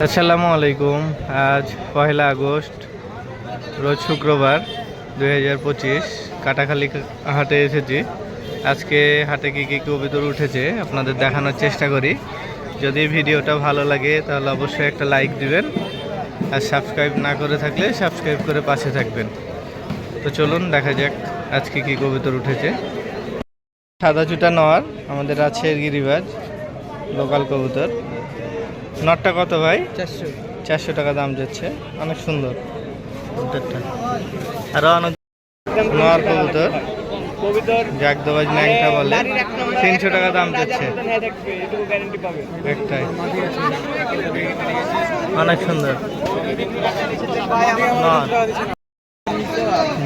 আসসালামু আলাইকুম। আজ পহেলা আগস্ট, রোজ শুক্রবার দুই হাজার পঁচিশ, কাটাখালি হাটে এসেছি। আজকে হাটে কী কী কবিতর উঠেছে আপনাদের দেখানোর চেষ্টা করি। যদি ভিডিওটা ভালো লাগে তাহলে অবশ্যই একটা লাইক দিবেন আর সাবস্ক্রাইব না করে থাকলে সাবস্ক্রাইব করে পাশে থাকবেন। তো চলুন দেখা যাক আজকে কী কবিতর উঠেছে। সাদা চুটা নর আমাদের আছে গিরিবাজ, লোকাল কবুতর। নটটা কত ভাই? চারশো। চারশো টাকা দাম যাচ্ছে। অনেক সুন্দর। কবুতরটা অনেক নর কবুতর। কবিতর জাগদবাজ ন্যাংটা বলে। তিনশো টাকা দাম যাচ্ছে। একটাই। অনেক সুন্দর।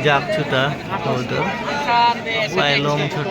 জাগ ছুটা কবুতর। পায়ে লোম ছোট।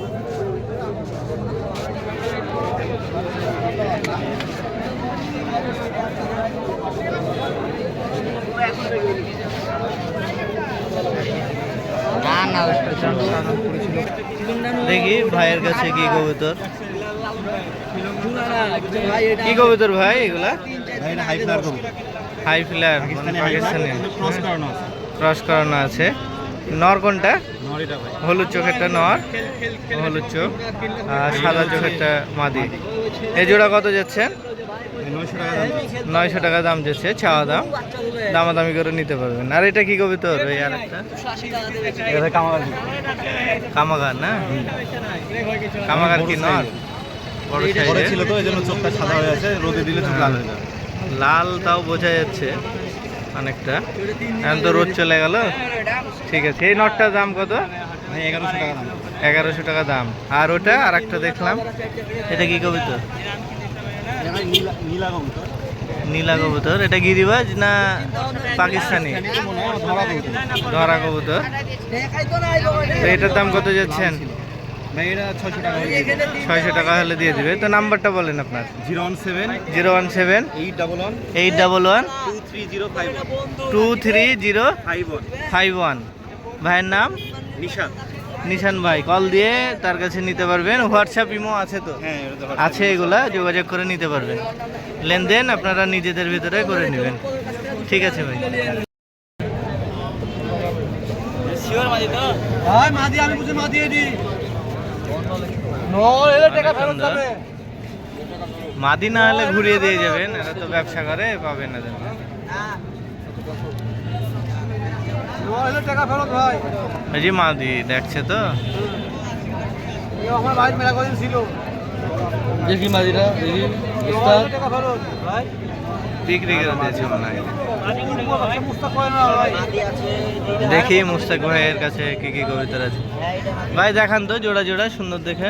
দেখি ভাইয়ের কাছে কি কবুতর। কি কবুতর ভাই এগুলা? হাই ফ্লার পাকিস্তানি ক্রস করানো আছে। নর কোনটা? হলুদ চোখেরটা নর হলুদ চোখ আর সাদা চোখেরটা মাদি। এই জোড়া কত যাচ্ছেন? নয়শো টাকা দাম যাচ্ছে চাওয়া দাম। দামাদামি করে নিতে পারবেন। আর এটা কি কবিতর ওই আর একটা কামাগার না? কামাগার কি নর বড় ছিল তো এই চোখটা সাদা হয়ে আছে রোদে দিলে চোখ লাল হয়ে যাবে। লাল তাও বোঝা যাচ্ছে অনেকটা। এখন তো রোদ চলে গেল। ঠিক আছে। এই নটটার দাম কত? এগারোশো টাকা দাম। এগারোশো টাকা দাম। আর ওটা আর একটা দেখলাম। এটা কি কবিতর নীলা কবুতর। এটা গিরিবাজ না পাকিস্তানি? ধরা কবুতর। এটার দাম কত যাচ্ছেন? ছয়শো টাকা হলে দিয়ে দিবে। তো নাম্বারটা বলেন আপনার। Zero one seven. Zero one seven. Eight double one. Eight double one. Two three zero five two three zero five one. Five one. ভাইয়ের নাম? নিশাদ নিশান ভাই কল দিয়ে তার কাছে নিতে পারবেন। হোয়াটসঅ্যাপ ইমো আছে তো। হ্যাঁ আছে এগুলা যোগাযোগ করে নিতে পারবেন। লেনদেন আপনারা নিজেদের ভিতরে করে নেবেন। ঠিক আছে ভাই। শিওর মাঝে মাদি আমি বুঝে মাদি এডি। নল এলে টাকা ফেরত যাবে। মাদি না হলে ঘুরিয়ে দিয়ে যাবেন এরা তো ব্যবসা করে পাবেন না যে মাদি দেখছে তো। আমার ভাই মেলা কদিন ছিল দেখি দেখি মুস্তাক ভাইয়ের কাছে কি কি কবিতার আছে। ভাই দেখান তো জোড়া জোড়া সুন্দর দেখে।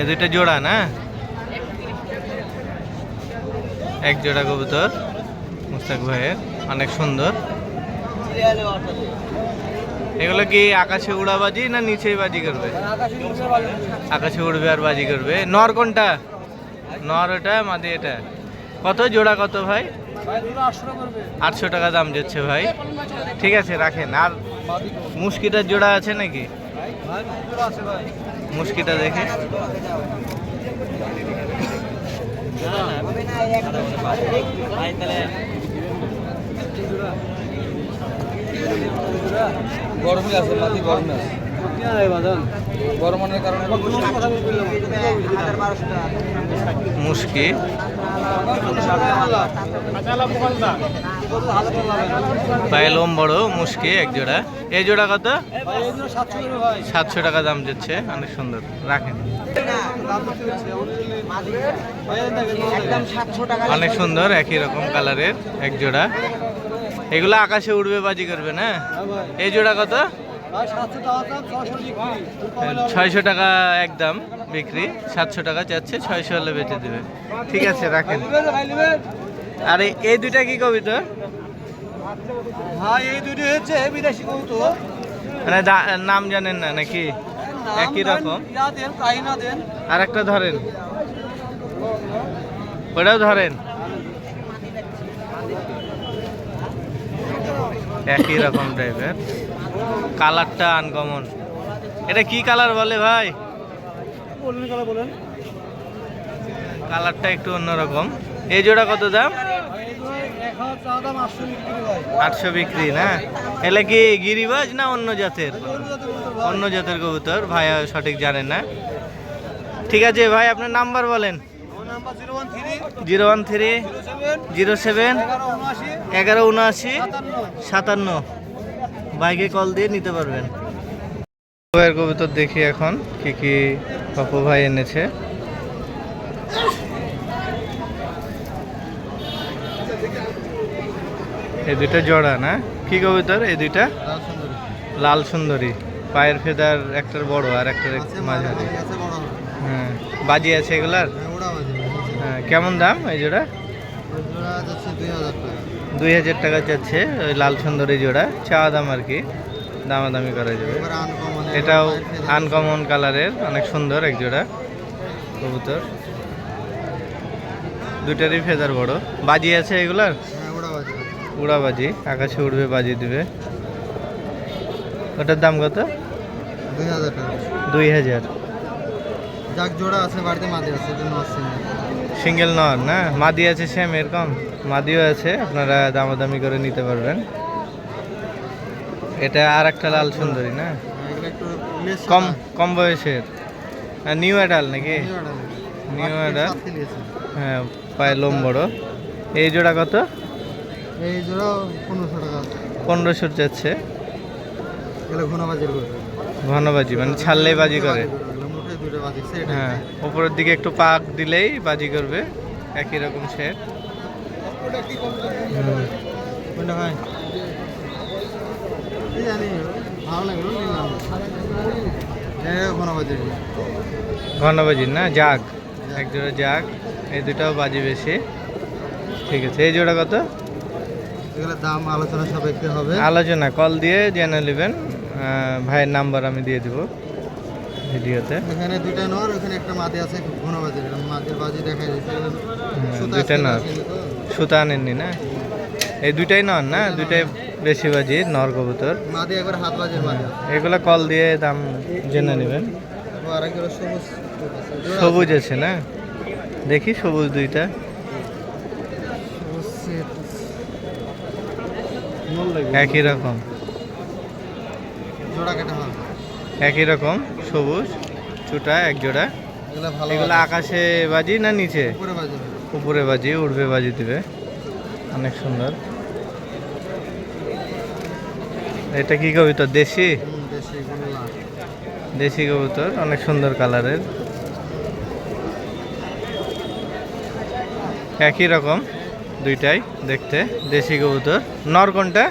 এ দুইটা জোড়া না? এক জোড়া কবুতর। মুস্তাক ভাইয়ের, অনেক সুন্দর। এগুলো কি আকাশে উড়াবাজি না নিচেই বাজি করবে? আকাশে উড়বে আর বাজি করবে। নর কোনটা? নর ওটা, মাদি এটা। কত জোড়া কত ভাই? আটশো টাকা দাম যাচ্ছে ভাই। ঠিক আছে, রাখেন। আর মুশকিটার জোড়া আছে নাকি? মুশকিটা দেখে। গরমে আছে মাটি গরমে আছে। গরমের কারণে মুশকি পায়ে লোম বড় মুশকি এক জোড়া। এই জোড়া কত? সাতশো টাকা দাম যাচ্ছে অনেক সুন্দর। রাখেন। অনেক সুন্দর একই রকম কালারের এক জোড়া। এগুলো আকাশে উড়বে বাজি করবে না? এই জোড়া কত? ছয়শো টাকা একদম বিক্রি। সাতশো টাকা চাচ্ছে ছয়শো হলে বেচে দেবে। ঠিক আছে রাখেন। আর এই- দুইটা কি কবি তো ভাই এই দুটো হচ্ছে বিদেশি কবুতর মানে নাম জানেন না নাকি? একই রকম। ইয়া দেন কাহিনা দেন। আর একটা ধরেন। ওটাও ধরেন। একই রকম টাইপের কালারটা আনকমন এটা কি কালার বলে ভাই? কালারটা একটু অন্যরকম। এই জোড়া কত দাম? আটশো বিক্রি, না? এলে কি গিরিবাজ না অন্য জাতের? অন্য জাতের কবুতর? ভাই। সঠিক জানেন না। ঠিক আছে, ভাই, আপনার নাম্বার বলেন। Zero one three, zero seven, এগারো উনআশি, সাতান্ন। বাইকে কল দিয়ে নিতে পারবেন। ভাইয়ের কবুতর দেখি এখন, কি কি পাপু ভাই এনেছে। এই দুইটা জোড়া না? কি কবুতর? এই দুইটা? লাল সুন্দরী। পায়ের ফেদার একটার বড় আর একটার মাঝারি। হ্যাঁ বাজি আছে এগুলার? হ্যাঁ কেমন দাম এই জোড়া? দুই হাজার টাকা। যাচ্ছে ওই লাল সুন্দরী জোড়া। চাওয়া দাম আর কি দামাদামি করা যাবে। এটাও আনকমন কালারের অনেক সুন্দর এক জোড়া কবুতর। দুটারই ফেদার বড়। বাজি আছে এগুলার? উড়া বাজি আকাশে উড়বে বাজি দিবে। ওটার দাম কত? দুই হাজার টাকা। দুই হাজার। যাক জোড়া আছে বাড়িতে মাঝে আছে সিঙ্গেল নর না? মাদি আছে সেম এরকম? মাদিও আছে আপনারা দামাদামি করে নিতে পারবেন। এটা আর একটা লাল সুন্দরী না? এগুলো কম কম বয়সের। নিউ অ্যাডাল নাকি? নিউ অ্যাডাল হ্যাঁ পায়ে লোম বড়। এই জোড়া কত? এই জোড়া পনেরোশো টাকা। পনেরোশো যাচ্ছে। এগুলো ঘুনাবাজির করে ঘনবাজি মানে ছাড়লেই বাজি করে। হ্যাঁ উপরের দিকে একটু পাক দিলেই বাজি করবে একই রকম ঘুনাবাজির ঘনবাজির না জাগ। এক জোড়া জাগ এই দুটাও বাজি বেশি। ঠিক আছে এই জোড়া কত? এগুলোর দাম আলোচনা সাপেক্ষে হবে। আলোচনা কল দিয়ে জেনে নেবেন। ভাইয়ের নাম্বার আমি দিয়ে দিব ভিডিওতে। এখানে দুইটা নর ওখানে একটা মাদি আছে ঘুনাবাজির এটা মাদির বাজি দেখা যাচ্ছে। এগুলো দুইটা নর। সুতা আনেননি না? এই দুইটাই নর না? দুইটাই বেশি বাজি নর কবুতর। মাদি একবার হাত বাজির মাদি আছে। এগুলা কল দিয়ে দাম জেনে নেবেন। সবুজ আছে না? দেখি সবুজ দুইটা সবুজ সেট। একই রকম। একই রকম সবুজ চুটা এক জোড়া। এগুলো। আকাশে বাজি না নিচে? উপরে বাজি উপরে বাজি দিবে। অনেক সুন্দর। এটা কি কবিতর? দেশি। দেশি কবুতর অনেক সুন্দর কালারের। একই রকম। দুইটাই দেখতে দেশি কবুতর। নর কোনটা?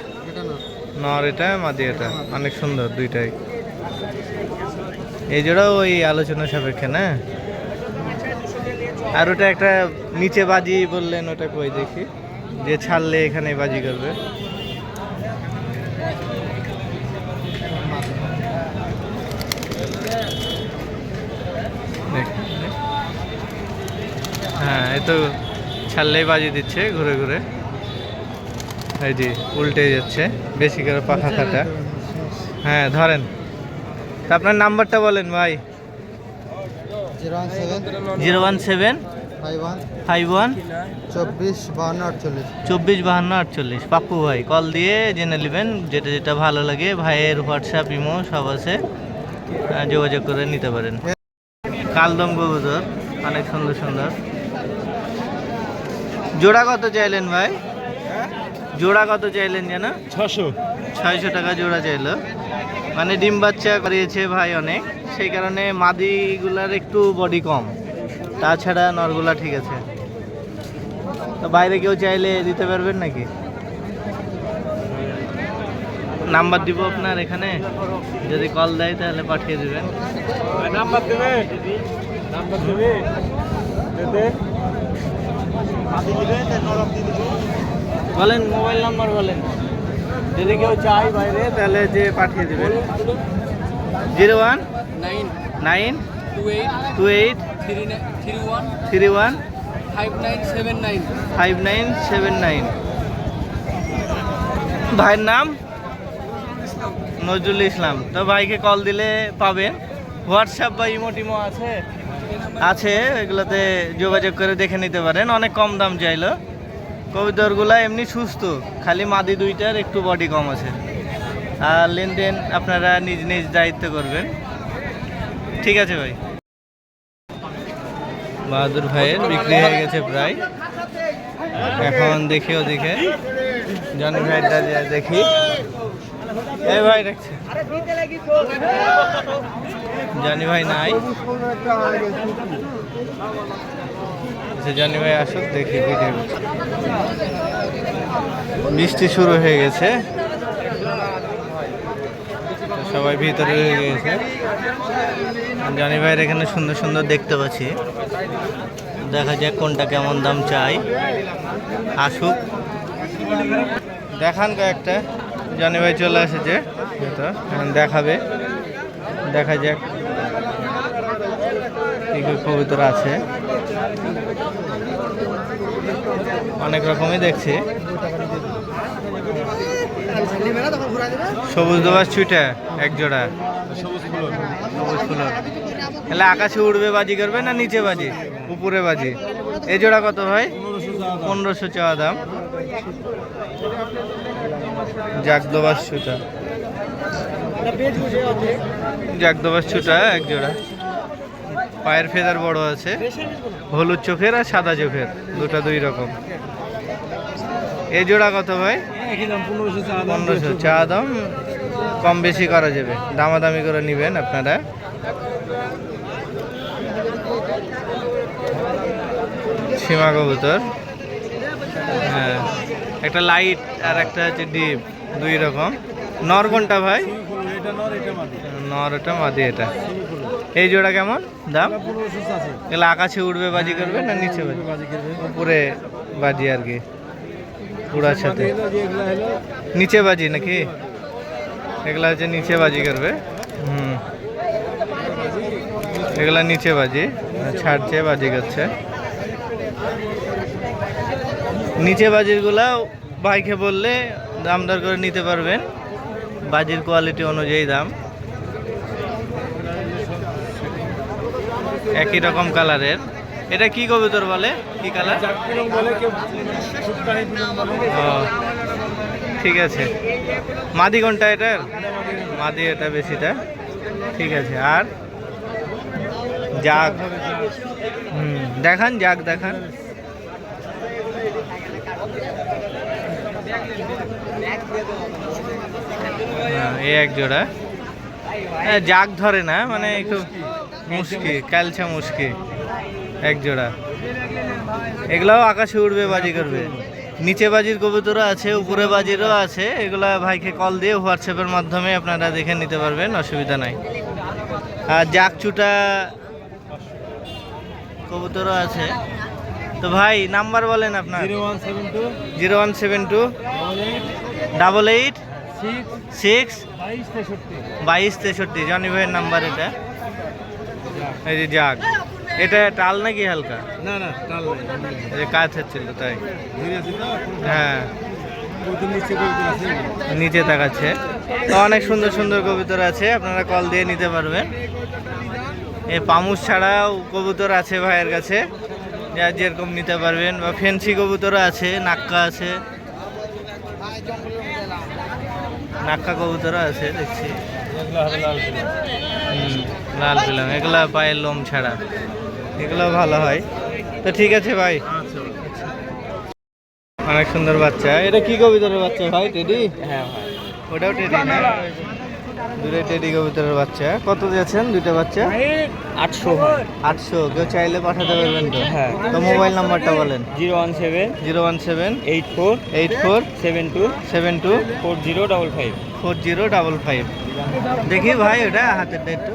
নর। এটা মাদি এটা। অনেক সুন্দর দুইটাই। এই জোড়াও ওই আলোচনা সাপেক্ষে না? আর ওটা একটা নিচে বাজি বললেন ওটা কই দেখি? যে ছাড়লে এখানে বাজি করবে। হ্যাঁ এই তো ছাড়লেই বাজি দিচ্ছে ঘুরে ঘুরে। এই যে উল্টে যাচ্ছে বেশি করে পাখা কাটা হ্যাঁ ধরেন। তা আপনার নাম্বারটা বলেন ভাই। Zero one seven. Five one. চব্বিশ বাহান্ন আটচল্লিশ চব্বিশ বাহান্ন আটচল্লিশ। পাপ্পু ভাই কল দিয়ে জেনে নেবেন যেটা যেটা ভালো লাগে ভাইয়ের হোয়াটসঅ্যাপ ইমো সব আছে। যোগাযোগ করে নিতে পারেন। কালদম কবুতর অনেক সুন্দর সুন্দর। জোড়া কত চাইলেন ভাই? জোড়া কত চাইলেন যেন ছশো ছয়শো টাকা জোড়া চাইলো। মানে ডিম বাচ্চা করিয়েছে ভাই অনেক। সেই কারণে মাদিগুলার একটু বডি কম। তাছাড়া নরগুলা ঠিক আছে। তো বাইরে কেউ চাইলে দিতে পারবেন নাকি? নাম্বার দিব আপনার এখানে। যদি কল দেয় তাহলে পাঠিয়ে দেবেন। নাম্বার দেবে নাম্বার দেবে বলেন মোবাইল নাম্বার বলেন। যদি কেউ চাই বাইরে তাহলে যে পাঠিয়ে দেবেন। Zero one nine nine two eight two eight three three one three one five nine seven nine. Five nine seven nine. ভাইয়ের নাম? নজরুল ইসলাম। তো ভাইকে কল দিলে পাবেন। হোয়াটসঅ্যাপ বা ইমো টিমো আছে? আছে, এগুলোতে যোগাযোগ করে দেখে নিতে পারেন। অনেক কম দাম চাইলো। কবিতরগুলা এমনি সুস্থ, খালি মাদি দুইটার একটু বডি কম আছে। আর লেনদেন আপনারা নিজ নিজ দায়িত্ব করবেন। ঠিক আছে ভাই। বাহাদুর ভাইয়ের বিক্রি হয়ে গেছে প্রায়। এখন দেখি ওদিকে। জনি ভাইটা দেখি। এই ভাই দেখছে। জনি ভাই নাই। আচ্ছা, জনি ভাই আসুক দেখি ভিডিও বৃষ্টি শুরু হয়ে গেছে। সবাই ভিতরে হয়ে গেছে। জানি ভাইয়ের এখানে সুন্দর সুন্দর দেখতে পাচ্ছি। দেখা যাক কোনটা কেমন দাম চাই। আসুক। দেখান কয়েকটা। জনি ভাই চলে এসেছে। দেখাবে। দেখা যাক। কবুতর আছে। অনেক রকমই দেখছি। সবুজ দোবাস ছুটে এক জোড়া সবুজ ফুলর তাহলে আকাশে উড়বে বাজি করবে না নিচে বাজি? উপরে বাজি? এই জোড়া কত ভাই? পনেরোশো চাওয়া দাম। জাগ জাগদোবাস ছুটা। জাগদোবাস ছুটা, এক জোড়া। পায়ের ফেদার বড় আছে। হলুদ চোখের আর সাদা চোখের, দুটো দুই রকম। এই জোড়া কত ভাই? পনেরোশো, চা দাম। কম বেশি করা যাবে। দামাদামি করে নেবেন আপনারা। সীমা কবুতর। হ্যাঁ। একটা লাইট আর একটা হচ্ছে ডিপ দুই রকম। নর কোনটা ভাই? নর ওটা মাদি। এটা এই জোড়া কেমন? দাম? এগুলো আকাশে উড়বে বাজি করবে না নিচে উপরে বাজি আর কি? উড়ার সাথে। নিচে বাজি নাকি? এগুলা হচ্ছে নিচে বাজি করবে। হুম। এগুলা নিচে বাজি। ছাড়ছে বাজি করছে। নিচে বাজিরগুলা ভাইকে বললে দাম দর করে নিতে পারবেন। বাজির কোয়ালিটি অনুযায়ী দাম। একই রকম কালারের। এটা কি কবুতর বলে? কি কালার? ঠিক আছে। মাদি কোনটা এটার মাদি এটা বেশিটা। ঠিক আছে, আর? জাগ। হুম, দেখান, জাগ দেখান। এই এক জোড়া। জাগ ধরে না মানে একটু মুশকি কালছা মুশকি। এক জোড়া। এগুলাও আকাশে উড়বে বাজি করবে। নিচে বাজির কবুতরও আছে উপরে বাজিরও আছে। এগুলা ভাইকে কল দিয়ে হোয়াটসঅ্যাপের মাধ্যমে আপনারা দেখে নিতে পারবেন অসুবিধা নাই। আর জাগ চুটা কবুতরও আছে। তো ভাই নাম্বার বলেন আপনার। Zero one seven two zero one seven two double eight. Six বাইশ তেষট্টি। জনি ভাইয়ের নাম্বার এটা। এই যে যাক। এটা টাল নাকি হালকা? না না টাল নাই হচ্ছিল তাই। হ্যাঁ। নিচে তাকাচ্ছে। তো অনেক সুন্দর সুন্দর কবুতর আছে আপনারা কল দিয়ে নিতে পারবেন। এ পামুস ছাড়াও কবুতর আছে ভাইয়ের কাছে। যা যেরকম নিতে পারবেন। বা ফেন্সি কবুতরও আছে নাক্কা আছে। নাক্কা কবুতরও আছে দেখছি। লাল পিলাম এগুলা পায়ের লোম ছাড়া। এগুলো ভালো হয়। তো ঠিক আছে ভাই। অনেক সুন্দর বাচ্চা। এটা কি কবিতরের বাচ্চা ভাই টেডি? হ্যাঁ ভাই। ওটাও টেডি না? দুটো টেডি কবুতরের বাচ্চা। কত দিয়েছেন দুটো বাচ্চা? আটশো আটশো। কেউ চাইলে পাঠাতে পারবেন তো? হ্যাঁ। তো মোবাইল নাম্বারটা বলেন। Zero one seven zero one seven eight four eight four seven two seven two four zero double five. Four zero double five. দেখি ভাই ওটা একটু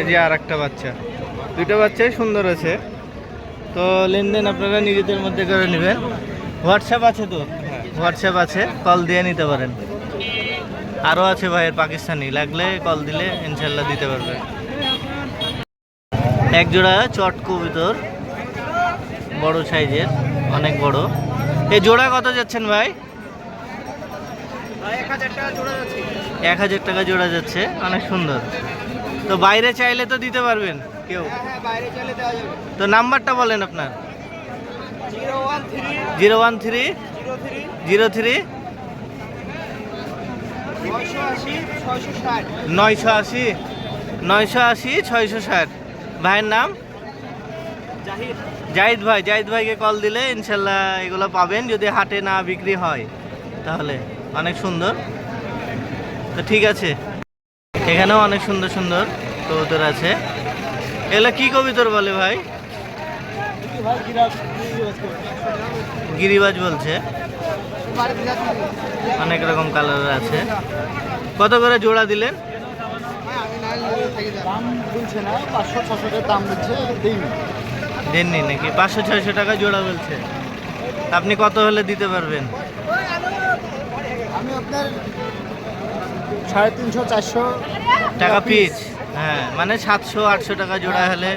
এই যে আর একটা বাচ্চা। দুটো বাচ্চাই সুন্দর আছে। তো লেনদেন আপনারা নিজেদের মধ্যে করে নেবেন। হোয়াটসঅ্যাপ আছে তো? হ্যাঁ। হোয়াটসঅ্যাপ আছে। কল দিয়ে নিতে পারেন। আরও আছে ভাইয়ের পাকিস্তানি লাগলে কল দিলে ইনশাল্লাহ দিতে পারবে। এক জোড়া চট কবিতর বড় সাইজের অনেক বড়। এই জোড়া কত যাচ্ছেন ভাই? এক হাজার টাকা জোড়া যাচ্ছে। অনেক সুন্দর। তো বাইরে চাইলে তো দিতে পারবেন কেউ। তো নাম্বারটা বলেন আপনার। Zero one three zero three. নয়শো আশি নয়শো আশি ছয়শো ষাট। ভাইয়ের নাম? জাহিদ। ভাই জাহিদ ভাইকে কল দিলে ইনশাল্লাহ এগুলো পাবেন যদি হাটে না বিক্রি হয়। তাহলে অনেক সুন্দর। তো ঠিক আছে। এখানেও অনেক সুন্দর সুন্দর কবুতর আছে। এগুলো কি কবিতর বলে ভাই? গিরিবাজ বলছে। অনেক রকম কালার আছে। কত করে জোড়া দিলেন? দেননি নাকি? পাঁচশো, ছয়শো টাকা জোড়া বলছে। আপনি কত হলে দিতে পারবেন? সাড়ে তিনশো চারশো টাকা পিস হ্যাঁ মানে সাতশো, আটশো টাকা জোড়া হলে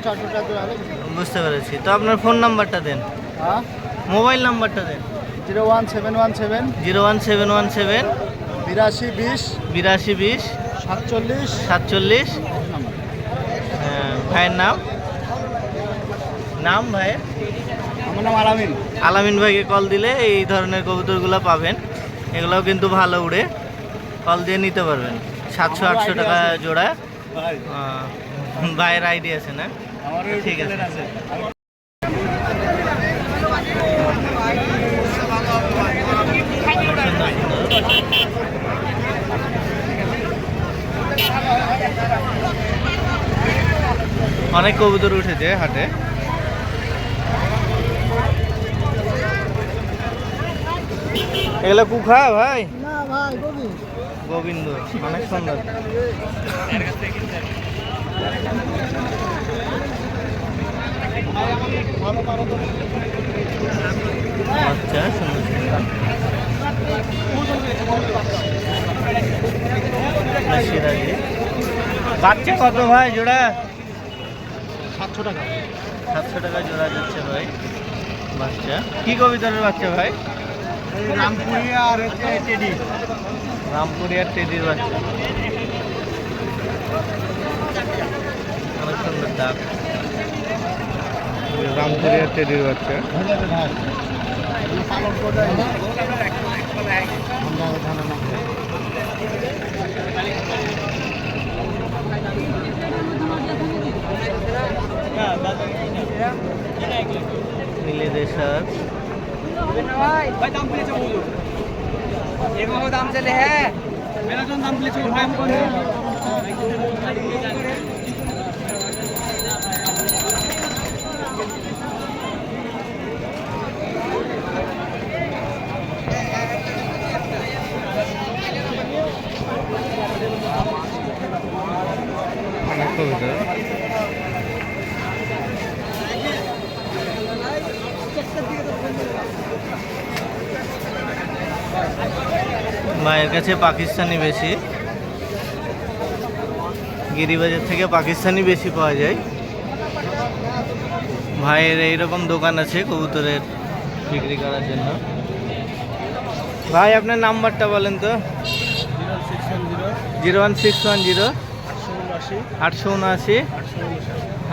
বুঝতে পেরেছি। তো আপনার ফোন নাম্বারটা দেন। হ্যাঁ? মোবাইল নাম্বারটা দেন। Zero one seven one seven. Zero one seven one seven. বিরাশি বিশ। বিরাশি বিশ। সাতচল্লিশ। সাতচল্লিশ। হ্যাঁ, ভাইয়ের নাম? নাম ভাইয়ের আমার নাম আলামিন। আলামিন ভাইকে কল দিলে এই ধরনের কবুতরগুলো পাবেন। এগুলোও কিন্তু ভালো উড়ে। কল দিয়ে নিতে পারবেন। সাতশো আটশো টাকা জোড়া। ভাইয়ের আইডি আছে না? ঠিক আছে অনেক কবুতর উঠেছে হাটে। এগুলো কুখা ভাই? না ভাই কবি গোবিন্দ অনেক সুন্দর। আচ্ছা সুন্দর বাচ্চা কত ভাই জোড়া? সাতশো টাকা। সাতশো টাকা জোড়া যাচ্ছে ভাই। বাচ্চা। কি কবিতার বাচ্চা ভাই? রামপুরি আর টেডি। রামপুরি আর টেডির বাচ্চা। অনেক সুন্দর ডাক রামপুরি আর টেডির বাচ্চা। পালন করে ये मोहम्मद हमसे ले है मेरा जो नाम ले चुका है মায়ের কাছে পাকিস্তানি বেশি। গিরিবাজার থেকে পাকিস্তানি বেশি পাওয়া যায়। ভাইয়ের এইরকম দোকান আছে কবুতরের বিক্রি করার জন্য। ভাই, আপনার নাম্বারটা বলেন তো। Zero one six one zero. আটশো উনআশি।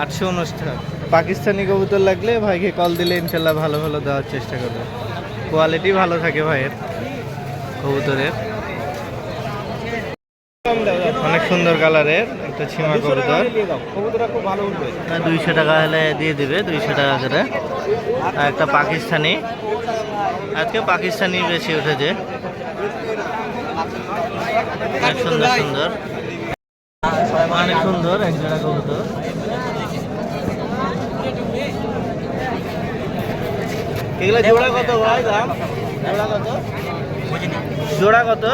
আটশো উনষাট পাকিস্তানি কবুতর লাগলে ভাইকে কল দিলে ইনশাল্লাহ ভালো ভালো দেওয়ার চেষ্টা করবে। কোয়ালিটি ভালো থাকে ভাইয়ের। কবুতরের। অনেক সুন্দর কালারের একটা ছিমা কবুতর। দুইশো টাকা হলে দিয়ে দিবে দুইশো টাকা করে। আর একটা পাকিস্তানি। আজকে পাকিস্তানি বেশি উঠেছে। অনেক সুন্দর সুন্দর। অনেক সুন্দর এক জোড়া কবুতর। এগুলো জোড়া কত ভাই দাম? জোড়া কত? জোড়া কত?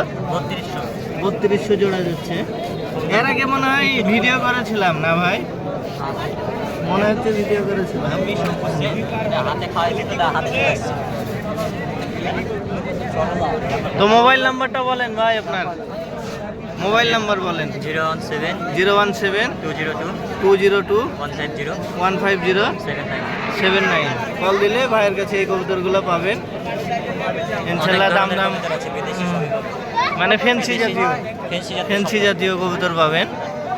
বত্রিশশো। জোড়া যাচ্ছে। এর আগে মনে হয় ভিডিও করেছিলাম না ভাই? মনে হচ্ছে ভিডিও করেছিলাম। তো হাতে তো মোবাইল নাম্বারটা বলেন ভাই আপনার। মোবাইল নাম্বার বলেন। Zero one seven zero one seven two zero two two zero two one five zero one five zero seven nine. Seven nine. Call দিলে ভাইয়ের কাছে এই কবুতরগুলো পাবেন। ইনশাল্লাহ দাম দাম আছে বিদেশি সবই পাবেন। মানে ফেন্সি জাতীয়। ফেন্সি জাতীয় কবুতর পাবেন।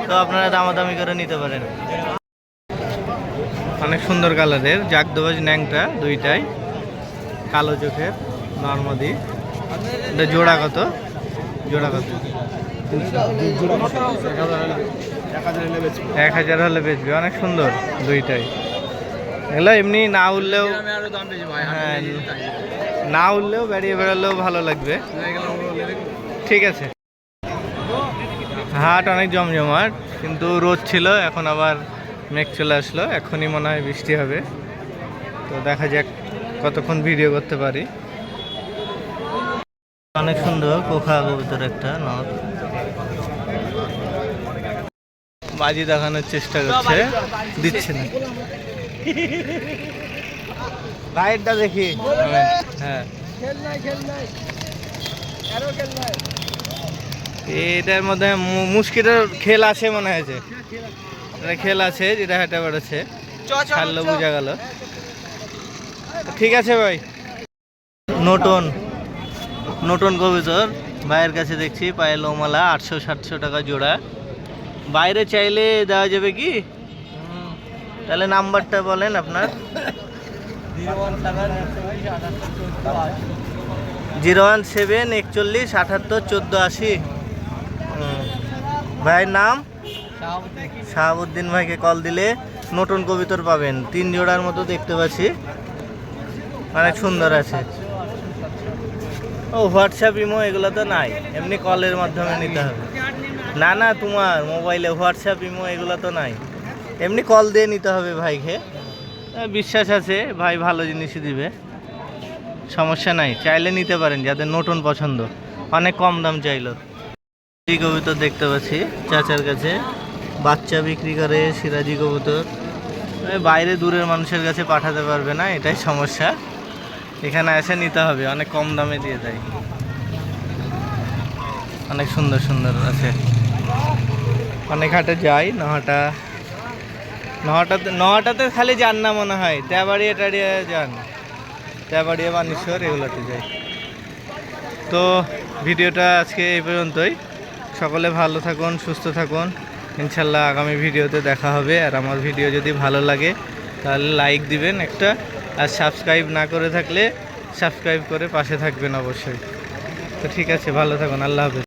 তো আপনারা দামাদামি করে নিতে পারেন। অনেক সুন্দর কালারের জাগদবাজ ন্যাংটা দুইটাই। কালো চোখের নর্মাদি। এটা জোড়া কত? জোড়া কত? এক হাজার হলে বেচবে। অনেক সুন্দর দুইটাই। এগুলো এমনি না উঠলেও হ্যাঁ না উঠলেও বেরিয়ে বেড়ালেও ভালো লাগবে। ঠিক আছে। হাট অনেক জমজমাট কিন্তু রোদ ছিল এখন আবার মেঘ চলে আসলো। এখনই মনে হয় বৃষ্টি হবে। তো দেখা যাক কতক্ষণ ভিডিও করতে পারি। অনেক সুন্দর কোখা কবুতর একটা নদ। বাজি দেখানোর চেষ্টা করছে। দিচ্ছে না। রাইডটা দেখি। হ্যাঁ। এটার মধ্যে মুশকিলের খেল আছে মনে হয়েছে। এটা খেল আছে যেটা হেঁটে বেড়েছে ছাড়লো বোঝা গেল। ঠিক আছে ভাই। নটন নটন কবিতর। ভাইয়ের কাছে দেখছি পায়ে লোমালা আটশো সাতশো টাকা জোড়া। বাইরে চাইলে দেওয়া যাবে কি? তাহলে নাম্বারটা বলেন আপনার। জিরো ওয়ান সেভেন একচল্লিশ আটাত্তর চোদ্দ আশি। ভাইয়ের নাম? শাহাবুদ্দিন। ভাইকে কল দিলে নতুন কবিতর পাবেন। তিন জোড়ার মতো দেখতে পাচ্ছি। অনেক সুন্দর আছে। ও হোয়াটসঅ্যাপ ইমো এগুলো তো নাই। এমনি কলের মাধ্যমে নিতে হবে। না না তোমার মোবাইলে হোয়াটসঅ্যাপ ইমো এগুলো তো নাই। এমনি কল দিয়ে নিতে হবে ভাইকে। বিশ্বাস আছে ভাই ভালো জিনিসই দিবে। সমস্যা নাই চাইলে নিতে পারেন যাদের নতুন পছন্দ। অনেক কম দাম চাইলো। সিরাজি কবুতর দেখতে পাচ্ছি চাচার কাছে। বাচ্চা বিক্রি করে সিরাজি কবুতর। বাইরে দূরের মানুষের কাছে পাঠাতে পারবে না, এটাই সমস্যা। এখানে এসে নিতে হবে, অনেক কম দামে দিয়ে দেয়। অনেক সুন্দর সুন্দর আছে। অনেক হাটে যাই, নহাটা। নহাটাতে নহাটাতে খালি যান না মনে হয় তেবাড়িয়া টাড়িয়া যান। তেবাড়িয়া বানেশ্বর এগুলোতে যাই। তো ভিডিওটা আজকে এই পর্যন্তই। সকলে ভালো থাকুন, সুস্থ থাকুন। ইনশাল্লাহ আগামী ভিডিওতে দেখা হবে। আর আমার ভিডিও যদি ভালো লাগে, তাহলে লাইক দিবেন একটা। আর সাবস্ক্রাইব না করে থাকলে সাবস্ক্রাইব করে পাশে থাকবেন অবশ্যই। তো ঠিক আছে, ভালো থাকুন, আল্লাহ হাফেজ।